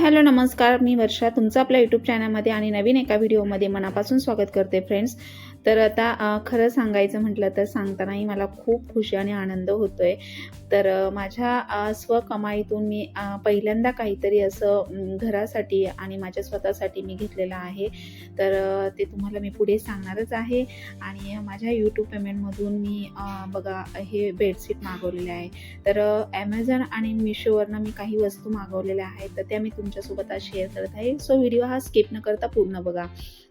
Hello नमस्कार. मी वर्षा तुमचं आपल्या यूट्यूब चॅनलमध्ये आणि नवीन एका व्हिडिओमध्ये मनापासून स्वागत करते फ्रेंड्स तर आता खरं सांगायचं म्हटलं तर सांगतानाही मला खूप खुशी आणि आनंद होतो आहे तर माझ्या स्वकमाईतून मी पहिल्यांदा काहीतरी असं घरासाठी आणि माझ्या स्वतःसाठी मी घेतलेलं आहे. तर ते तुम्हाला मी पुढे सांगणारच आहे. आणि माझ्या यूट्यूब पेमेंटमधून मी बघा हे बेडशीट मागवलेले आहे. तर ॲमेझॉन आणि मिशोवरनं मी काही वस्तू मागवलेल्या आहेत तर त्या मी तुमच्यासोबत आज शेअर करत आहे. सो व्हिडिओ हा स्किप न करता पूर्ण बघा.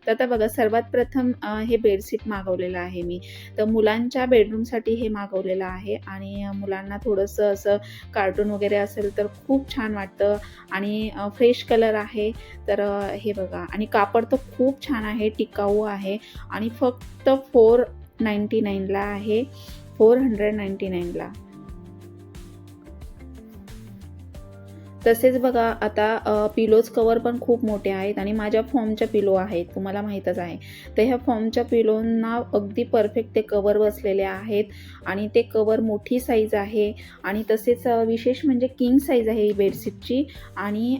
तर आता बघा सर्वात प्रथम हे बेड बेडशीट मागवलेलं आहे मी. तर मुलांच्या बेडरूमसाठी हे मागवलेलं आहे आणि मुलांना थोडंसं असं कार्टून वगैरे असेल तर खूप छान वाटतं. आणि फ्रेश कलर आहे. तर हे बघा. आणि कापड तर खूप छान आहे. टिकाऊ आहे. आणि फक्त फोर नाईंटी नाईनला आहे. फोर हंड्रेड नाईंटी नाईनला तसेच बघा आता पिलोज कवर पण खूप मोठे आहेत आणि माझ्या फॉर्मच्या पिलो आहेत तुम्हाला माहीतच आहे. तर ह्या फॉर्मच्या पिलोंना अगदी परफेक्ट ते कवर बसलेले आहेत आणि ते कवर मोठी साईज आहे आणि तसेच विशेष म्हणजे किंग साईज आहे ही बेडशीटची आणि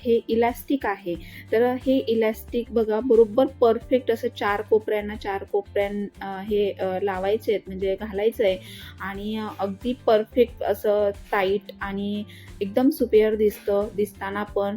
हे इलॅस्टिक आहे. तर हे इलॅस्टिक बघा बरोबर परफेक्ट असं चार कोपऱ्यांना चार कोपऱ्यां हे लावायचे आहेत म्हणजे घालायचं आहे आणि अगदी परफेक्ट असं टाईट आणि एकदम सुपेअर दिसतं दिसताना पण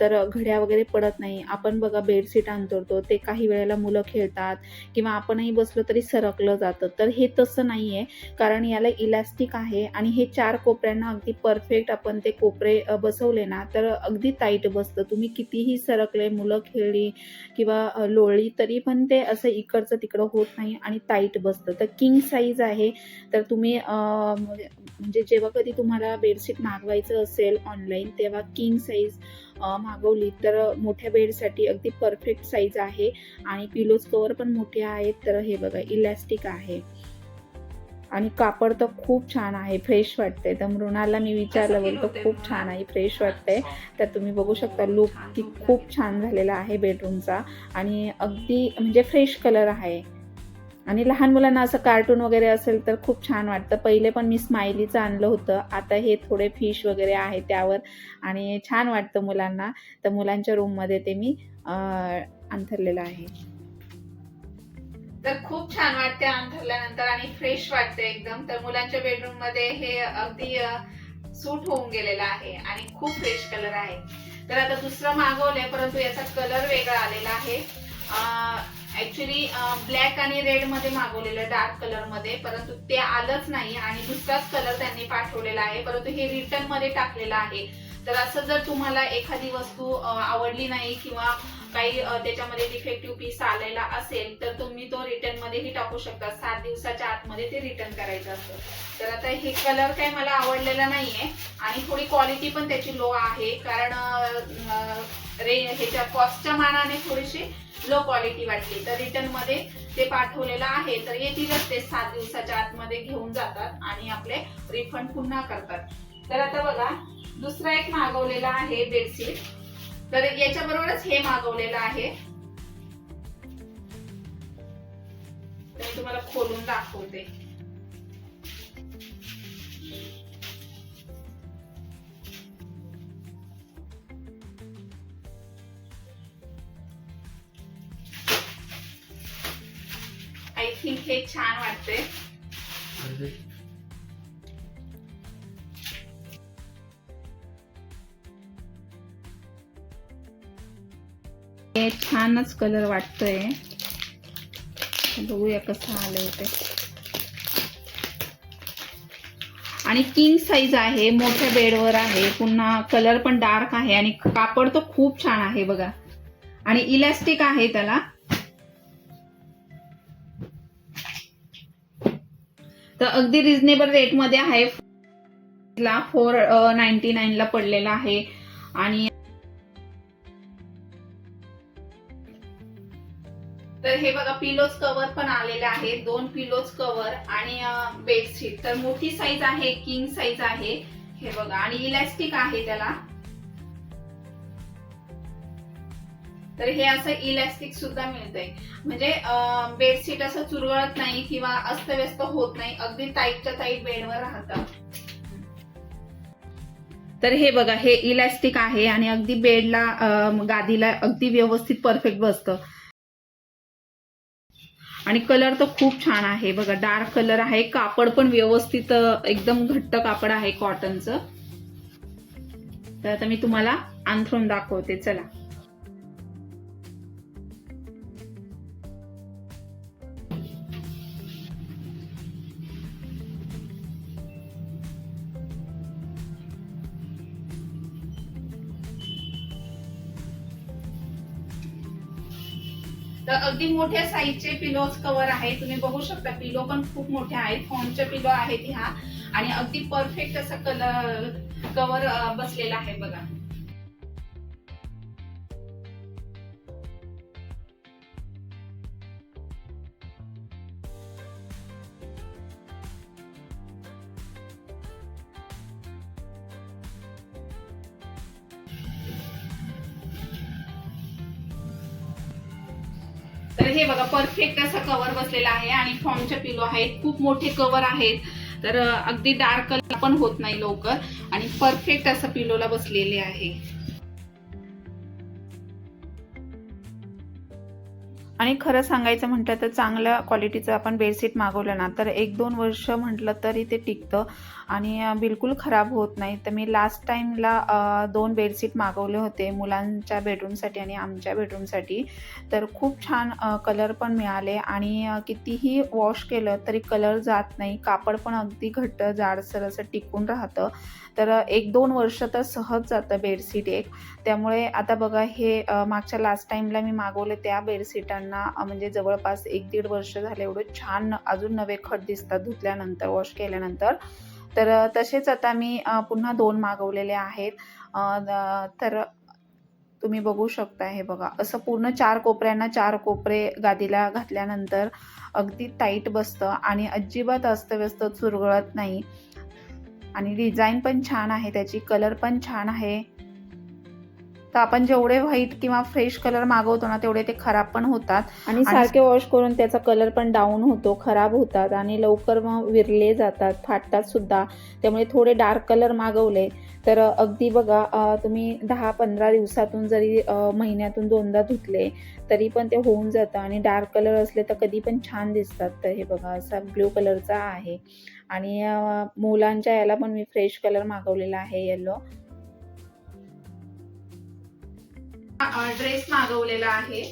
तर घड्या वगैरे पडत नाही. आपण बघा बेडशीट अंतरतो ते काही वेळेला मुलं खेळतात किंवा आपणही बसलो तरी सरकलं जातं. तर हे तसं नाही आहे कारण याला इलॅस्टिक आहे आणि हे चार कोपऱ्यांना अगदी परफेक्ट आपण ते कोपरे बसवले ना तर अगदी टाईट बसतं. तुम्ही कितीही सरकले मुलं खेळली किंवा लोळली तरी पण ते असं इकडचं तिकडं होत नाही आणि टाईट बसतं. तर किंग साईज आहे. तर तुम्ही म्हणजे जेव्हा कधी तुम्हाला बेडशीट मागवायचं असेल ऑनलाईन तेव्हा किंग साईज मागवली तर मोठ्या बेडसाठी अगदी परफेक्ट साईज आहे. आणि पिलोज कवर पण मोठे आहेत तर हे बघा इलॅस्टिक आहे. आणि कापड तर खूप छान आहे फ्रेश वाटतंय. तर मृणाला मी विचारलं बोलतो खूप छान आहे फ्रेश वाटतंय. तर तुम्ही बघू शकता लुक की खूप छान झालेला आहे बेडरूमचा आणि अगदी म्हणजे फ्रेश कलर आहे. आणि लहान मुलांना असं कार्टून वगैरे असेल तर खूप छान वाटतं. पहिले पण मी स्माइलीचं आणलं होतं. आता हे थोडे फिश वगैरे आहे त्यावर आणि छान वाटतं मुलांना. तर मुलांच्या रूममध्ये ते मी अंथरलेलं आहे. तर खूप छान वाटते अंथरल्यानंतर आणि फ्रेश वाटते एकदम. तर मुलांच्या बेडरूममध्ये हे अगदी सूट होऊन गेलेलं आहे आणि खूप फ्रेश कलर आहे. तर आता दुसरं मागवलंय परंतु याचा कलर वेगळा आलेला आहे. ऍक्च्युली ब्लॅक आणि रेडमध्ये मागवलेलं डार्क कलरमध्ये परंतु ते आलंच नाही आणि दुसराच कलर त्यांनी पाठवलेला आहे. परंतु हे रिटर्नमध्ये टाकलेलं आहे. तर असं जर तुम्हाला एखादी वस्तू आवडली नाही किंवा काही त्याच्यामध्ये डिफेक्टिव्ह पीस आलेला असेल तर तुम्ही तो रिटर्न मध्येही टाकू शकता. सात दिवसाच्या आतमध्ये ते रिटर्न करायचं असतं. तर आता हे कलर काही मला आवडलेला नाहीये आणि थोडी क्वालिटी पण त्याची लो आहे. कारण रे ह्याच्या कॉस्टच्या मानाने थोडीशी लो क्वालिटी वाटली. तर रिटर्नमध्ये ते पाठवलेलं आहे. तर येतीलच ते सात दिवसाच्या आतमध्ये घेऊन जातात आणि आपले रिफंड पुन्हा करतात. तर आता बघा दुसरा एक मागवलेला आहे बेडशीट. तर याच्या बरोबरच हे मागवलेलं आहे. तर मी तुम्हाला खोलून दाखवते. थिंक हे छान वाटते छानच कलर वाटतोय. बघूया कसं आलंय ते. आणि किंग साईज आहे मोठ्या बेडवर आहे पुन्हा कलर पण डार्क आहे आणि कापड तर खूप छान आहे बघा. आणि इलॅस्टिक आहे त्याला. तर अगदी रिझनेबल रेटमध्ये आहे. ला फोर नाईन्टी नाईनला पडलेला आहे. आणि तर हे बघा पिलोज कव्हर पण आलेले आहे. दोन पिलोज कव्हर आणि बेडशीट तर मोठी साईज आहे किंग साईज आहे. हे बघा आणि इलॅस्टिक आहे त्याला. तर हे असं इलॅस्टिक सुद्धा मिळतंय. म्हणजे बेडशीट असं चुरवळत नाही किंवा अस्तव्यस्त होत नाही अगदी टाईटच्या टाईट बेडवर राहतात तर हे बघा हे इलॅस्टिक आहे आणि अगदी बेडला गादीला अगदी व्यवस्थित परफेक्ट बसतं. आणि कलर तर खूप छान आहे. बघा डार्क कलर आहे. कापड पण व्यवस्थित एकदम घट्ट कापड आहे कॉटनचं तर आता मी तुम्हाला अंथरून दाखवते. चला. अगदी मोठ्या साईजचे पिलोज कव्हर आहे तुम्ही बघू शकता पिलो पण खूप मोठे आहेत. फॉर्मचे पिलो आहेत ह्या. आणि अगदी परफेक्ट असा कलर कव्हर बसलेला आहे बघा. परफेक्ट असं कव्हर बसलेलं आहे आणि फॉर्मच्या पिलो आहेत खूप मोठे कव्हर आहेत. तर अगदी डार्क कलर पण होत नाही लवकर. आणि परफेक्ट असं पिलोला बसलेले आहे. आणि खरं सांगायचं म्हटलं तर चांगल्या क्वालिटीचं आपण बेडशीट मागवलं ना तर एक दोन वर्ष म्हटलं तरी ते टिकतं. आणि बिलकुल खराब होत नाही. तर मी लास्ट टाईमला दोन बेडशीट मागवले होते मुलांच्या बेडरूमसाठी आणि आमच्या बेडरूमसाठी तर खूप छान कलर पण मिळाले. आणि कितीही वॉश केलं तरी कलर जात नाही. कापड पण अगदी घट्ट जाडसर असं टिकून राहतं. तर एक दोन वर्ष तर सहज जातं बेडशीट एक. त्यामुळे आता बघा हे मागच्या लास्ट टाईमला मी मागवले त्या बेडशीटांना म्हणजे जवळपास एक दीड वर्ष झाले एवढं छान अजून नवे खट दिसतात धुतल्यानंतर वॉश केल्यानंतर. तर तसेच आता मी पुन्हा दोन मागवलेले आहेत. तर तुम्ही बघू शकता हे बघा. असं पूर्ण चार कोपऱ्यांना चार कोपरे गादीला घातल्यानंतर अगदी टाईट बसतं आणि अजिबात अस्तव्यस्त चुरगळत नाही. आणि डिझाईन पण छान आहे त्याची कलर पण छान आहे. तर आपण जेवढे व्हाईट किंवा फ्रेश कलर मागवतो ना तेवढे ते खराब पण होतात. आणि सारखे वॉश करून त्याचा कलर पण डाऊन होतो खराब होतात आणि लवकर मग विरले जातात फाटतात सुद्धा. त्यामुळे थोडे डार्क कलर मागवले तर अगदी बघा तुम्ही दहा पंधरा दिवसातून जरी महिन्यातून दोनदा धुतले तरी पण ते होऊन जातं आणि डार्क कलर असले तर कधी पण छान दिसतात. तर हे बघा असा ब्ल्यू कलरचा आहे. आणि मुलांच्या याला पण मी फ्रेश कलर मागवलेला आहे येलो ड्रेस मागवलेला आहे.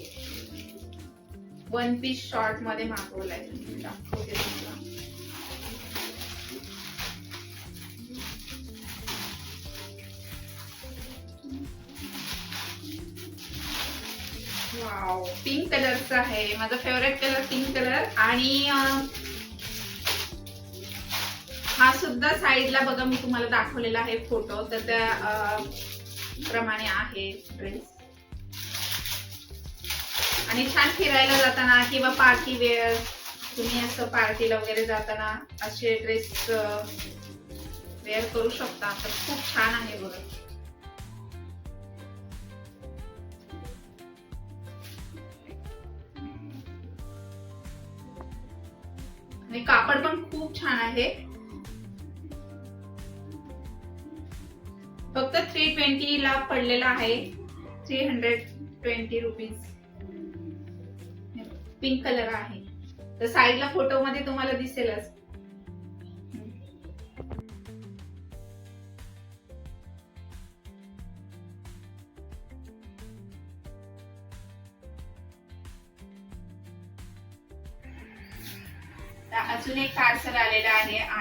वन पीस शॉर्टमध्ये मागवलाय. वाव पिंक कलरचा आहे. माझा फेवरेट कलर पिंक कलर आणि हा सुद्धा साईडला बघा मी तुम्हाला दाखवलेला आहे फोटो तर त्या प्रमाणे आहे ड्रेस आणि छान फिरायला जाताना किंवा पार्टी वेअर तुम्ही असं पार्टीला वगैरे जाताना असे ड्रेस वेअर करू शकता. तर खूप छान आहे बघा. आणि कापड पण खूप छान आहे. फक्त थ्री ट्वेंटी ला पडलेला आहे. Three hundred twenty rupees pink colour आहे. तर साईडला फोटो मध्ये तुम्हाला दिसेलच.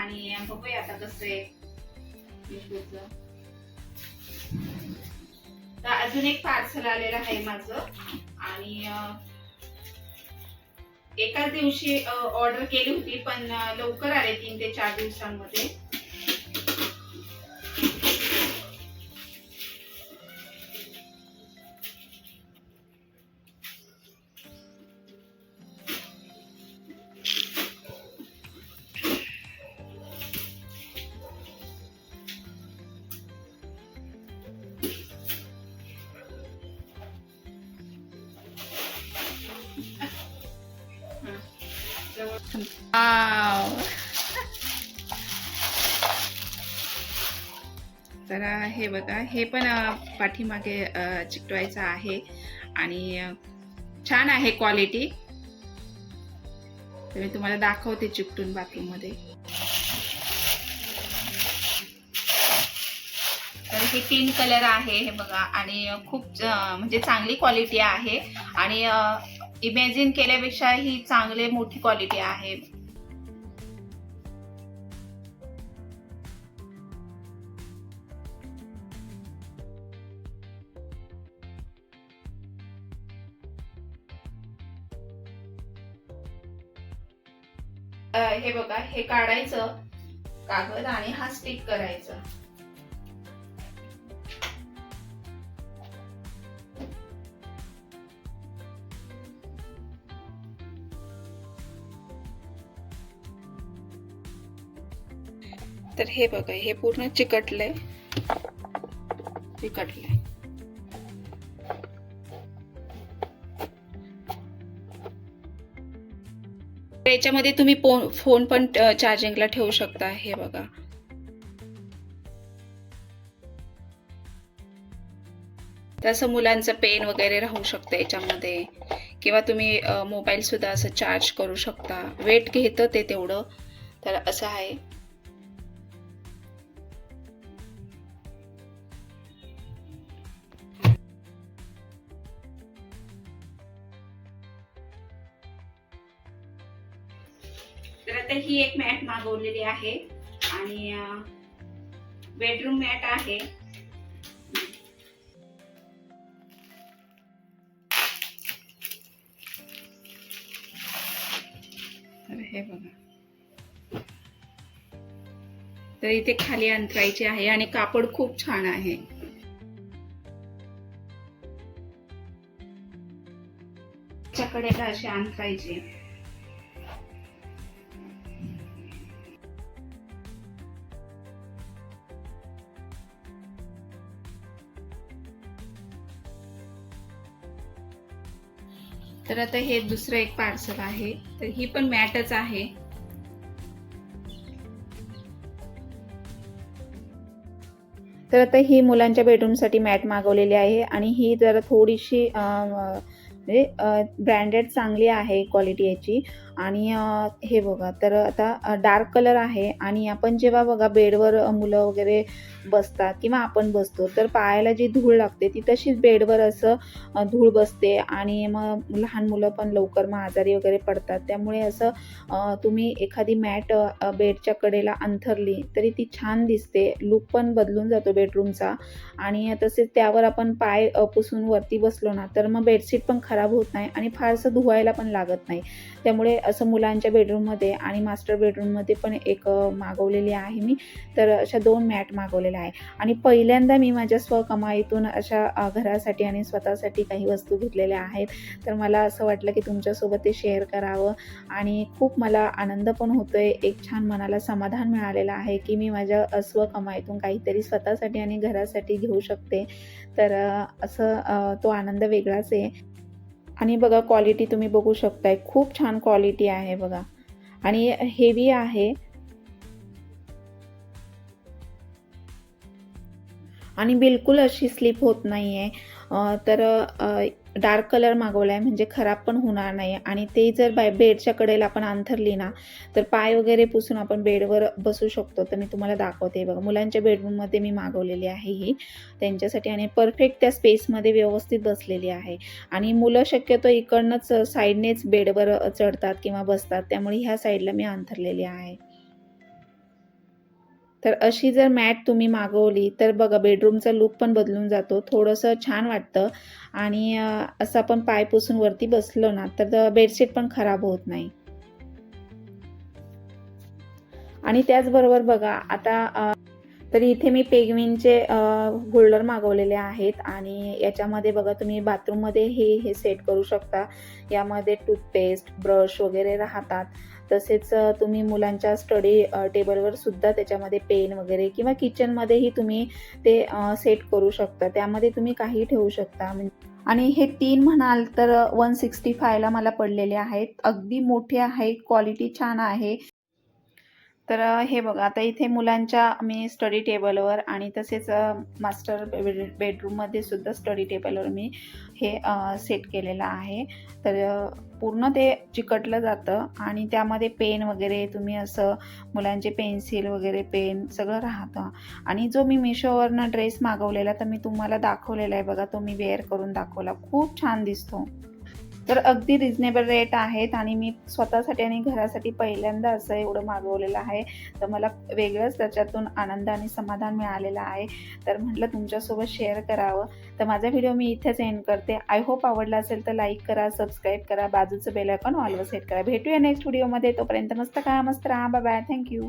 आणि बघूया आता कसं आहे. तर अजून एक पार्सल आलेलं आहे माझं. आणि एकाच दिवशी ऑर्डर केली होती पण लवकर आले तीन ते चार दिवसांमध्ये. तर हे बघा हे पण पाठीमागे चिकटवायचं आहे आणि छान आहे क्वालिटी तर मी तुम्हाला दाखवते चिकटून बाथरूममध्ये तर हे तीन कलर आहे हे बघा. आणि खूप म्हणजे चांगली क्वालिटी आहे. आणि इमॅजिन केल्यापेक्षा ही चांगले मोठी क्वालिटी आहे. हे बघा हे काढायचं कागद आणि हा स्टिक करायचा. तर हे बघा हे पूर्ण चिकटलंय. चिकटलंय. याच्यामध्ये तुम्ही पो- फोन पण चार्जिंगला ठेवू शकता हे बघा. तसं मुलांचं पेन वगैरे राहू शकतं याच्यामध्ये. किंवा तुम्ही मोबाईल सुद्धा असं चार्ज करू शकता. वेट घेतं ते तेवढं. तर असं आहे. ही एक मॅट मागवलेली आहे. आणि बेडरूम मॅट आहे. तर हे बघा. तर इथे खाली अंतरायची आहे आणि कापड खूप छान आहे. कडेला असे अंतरायचे तर आता हे दुसरं एक पार्सल आहे. तर ही पण मॅटच आहे. तर आता ही मुलांच्या बेडरूमसाठी मॅट मागवलेली आहे आणि ही जरा थोडीशी म्हणजे ब्रँडेड चांगली आहे क्वालिटी याची. आणि हे बघा तर आता डार्क कलर आहे आणि आपण जेव्हा बघा बेडवर मुलं वगैरे बसतात किंवा आपण बसतो तर पायाला जी धूळ लागते ती तशीच बेडवर असं धूळ बसते आणि मग लहान मुलं पण लवकर मग आजारी वगैरे पडतात. त्यामुळे असं तुम्ही एखादी मॅट बेडच्या कडेला अंथरली तरी ती छान दिसते. लुक पण बदलून जातो बेडरूमचा आणि तसेच त्यावर आपण पाय पुसून वरती बसलो ना तर मग बेडशीट पण खराब होत नाही आणि फारसं धुवायला पण लागत नाही. त्यामुळे असं मुलांच्या बेडरूममध्ये आणि मास्टर बेडरूममध्ये पण एक मागवलेली आहे मी. तर अशा दोन मॅट मागवलेल्या आहे. आणि पहिल्यांदा मी माझ्या स्वकमाईतून अशा घरासाठी आणि स्वतःसाठी काही वस्तू घेतलेल्या आहेत. तर मला असं वाटलं की तुमच्यासोबत ते शेअर करावं. आणि खूप मला आनंद पण होतो आहे एक छान मनाला समाधान मिळालेलं आहे की मी माझ्या स्वकमाईतून काहीतरी स्वतःसाठी आणि घरासाठी घेऊ शकते. तर असं तो आनंद वेगळाच आहे. आणि बघा क्वालिटी तुम्ही बघू शकताय. खूप छान क्वालिटी आहे बघा. आणि हेवी आहे. आणि बिलकुल अशी स्लिप होत नाही आहे तर डार्क कलर मागवला आहे म्हणजे खराब पण होणार नाही. आणि ते जर बाय बेडच्या कडेला आपण अंथरली ना तर पाय वगैरे पुसून आपण बेडवर बसू शकतो. तर मी तुम्हाला दाखवते. बघा मुलांच्या बेडरूममध्ये मी मागवलेली आहे ही. त्यांच्यासाठी आणि परफेक्ट त्या स्पेसमध्ये व्यवस्थित बसलेली आहे. आणि मुलं शक्यतो इकडनंच साईडनेच बेडवर चढतात किंवा बसतात. त्यामुळे ह्या साईडला मी अंथरलेली आहे. तर अशी जर मॅट तुम्ही मागवली तर बघा बेडरूमचा लुक पण बदलून जातो. थोडंसं छान वाटतं. आणि असं आपण पाय पुसून वरती बसलो ना तर बेडशीट पण खराब होत नाही. आणि त्याचबरोबर बघा आता तर इथे मी पेगविनचे होल्डर मागवलेले आहेत. आणि याच्यामध्ये बघा तुम्ही बाथरूममध्ये हे हे सेट करू शकता. यामध्ये टूथपेस्ट ब्रश वगैरे राहतात. तसेच तुम्ही मुलांच्या स्टडी टेबलवर सुद्धा त्याच्यामध्ये पेन वगैरे किंवा किचनमध्येही तुम्ही ते सेट करू शकता. त्यामध्ये तुम्ही काही ठेवू शकता. म्हणजे आणि हे तीन म्हणाल तर वन सिक्स्टी फायला मला पडलेले आहेत. अगदी मोठे आहेत. क्वालिटी छान आहे. तर हे बघा आता इथे मुलांच्या मी स्टडी टेबलवर आणि तसेच मास्टर बेड बेडरूममध्ये सुद्धा स्टडी टेबलवर मी हे सेट केलेलं आहे. तर पूर्ण ते चिकटलं जातं आणि त्यामध्ये पेन वगैरे तुम्ही असं मुलांचे पेन्सिल वगैरे पेन सगळं राहतं. आणि जो मी मिशोवरनं ड्रेस मागवलेला तर मी तुम्हाला दाखवलेला आहे बघा तो मी वेअर करून दाखवला. खूप छान दिसतो. तर अगदी रिजनेबल रेट आहेत आणि मी स्वतःसाठी आणि घरासाठी पहिल्यांदा असं एवढं मागवलेलं आहे. तर मला वेगळंच त्याच्यातून आनंद आणि समाधान मिळालेलं आहे. तर म्हटलं तुमच्यासोबत शेअर करावं. तर माझा व्हिडिओ मी इथेच एंड करते. आय होप आवडला असेल तर लाईक करा सबस्क्राईब करा. बाजूचं बेल आयकॉन ऑलवर सेट करा. भेटूया नेक्स्ट व्हिडिओमध्ये तोपर्यंत मस्त का मस्त राहा. Bye thank you